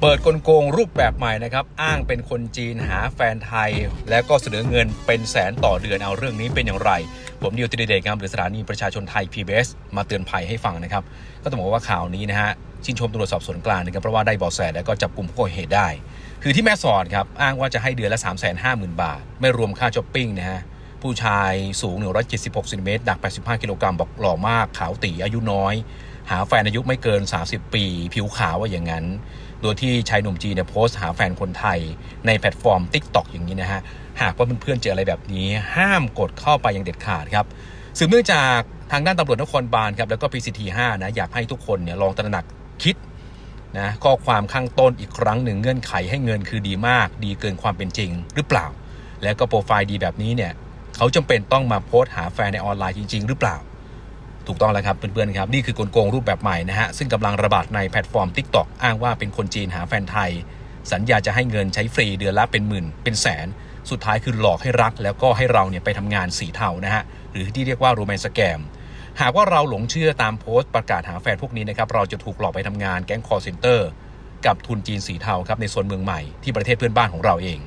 เปิดกลโกงรูปแบบใหม่นะครับ อ้างเป็นคนจีนหาแฟนไทย แล้วก็เสนอเงินเป็นแสนต่อเดือนเอาเรื่องนี้เป็นอย่างไร ผมนิวติเดเดชครับหรือสถานีประชาชนไทย PBS มาเตือนภัยให้ฟังนะครับ ก็ต้องบอกว่าข่าวนี้นะฮะชื่นชมตำรวจสอบสวนกลางนะครับเพราะว่าได้เบาะแสแล้วก็จับกลุ่มผู้ก่อเหตุได้ คือที่แม่สอดครับอ้างว่าจะให้เดือนละ 3 5 0 0 0 0 บาท ไม่รวมค่าช้อปปิ้งนะฮะ ผู้ชายสูง 176ซนเมตรหนัก 85 กิโลกรัมบอกหล่อมากขาวตีอายุน้อย หาแฟนอายุไม่เกิน 30 ปี ผิวขาวว่าอย่างนั้น โดยที่ชายหนุ่มจีนเนี่ยโพสต์หาแฟนคนไทยในแพลตฟอร์ม TikTok อย่างนี้นะฮะ หากว่าเพื่อนๆเจออะไรแบบนี้ ห้ามกดเข้าไปอย่างเด็ดขาดครับสืบเนื่องจากทางด้านตำรวจนครบาลครับแล้วก็ PCT 5นะอยากให้ทุกคนเนี่ยลองตระหนักคิดนะข้อความข้างต้นอีกครั้งหนึ่งเงื่อนไขให้เงินคือดีมาก ดีเกินความเป็นจริงหรือเปล่า แล้วก็โปรไฟล์ดีแบบนี้เนี่ย เขาจำเป็นต้องมาโพสต์หาแฟนในออนไลน์จริง ๆ หรือเปล่า ถูกต้องแล้วครับเพื่อนๆครับนี่คือกลโกงรูปแบบใหม่นะฮะซึ่งกำลังระบาดในแพลตฟอร์ม TikTok อ้างว่าเป็นคนจีนหาแฟนไทย สัญญาจะให้เงินใช้ฟรีเดือนละเป็นหมื่น เป็นแสน สุดท้ายคือหลอกให้รัก แล้วก็ให้เราเนี่ยไปทำงานสีเทานะฮะหรือที่เรียกว่าโรแมนต์สแกมหากว่าเราหลงเชื่อตามโพสต์ประกาศหาแฟนพวกนี้นะครับเราจะถูกหลอกไปทำงานแก๊งคอร์เซนเตอร์กับทุนจีนสีเทาครับในโซนเมืองใหม่ที่ประเทศเพื่อนบ้านของเราเอง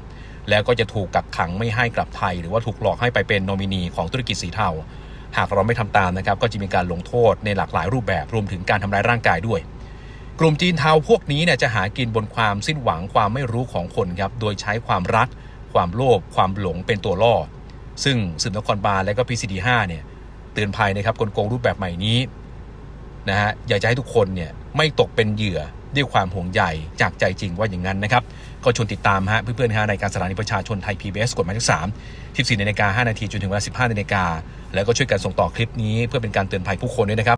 แล้วก็จะถูกกักขังไม่ให้กลับไทย หรือว่าถูกหลอกให้ไปเป็นโนมินีของธุรกิจสีเทา หากเราไม่ทำตามนะครับ ก็จะมีการลงโทษในหลากหลายรูปแบบรวมถึงการทำร้ายร่างกายด้วย กลุ่มจีนเทาพวกนี้เนี่ยจะหากินบนความสิ้นหวังความไม่รู้ของคนครับโดยใช้ความรัก ความโลภความหลงเป็นตัวล่อ ซึ่งสืบนครบาลและก็ PCD 5เนี่ยเตือนภัยนะครับกลโกงรูปแบบใหม่นี้นะฮะอยากจะให้ทุกคนเนี่ยไม่ตกเป็นเหยื่อ ด้วยความห่วงใยจากใจจริงว่าอย่างนั้นนะครับ ก็ชวนติดตามฮะเพื่อนๆฮะในการสถานีประชาชนไทย PBS กฎหมายที่3 14นาฬิกา5นาทีจนถึงเวลา15นาฬิกาแล้วก็ช่วยกันส่งต่อคลิปนี้เพื่อเป็นการเตือนภัยผู้คนด้วยนะครับ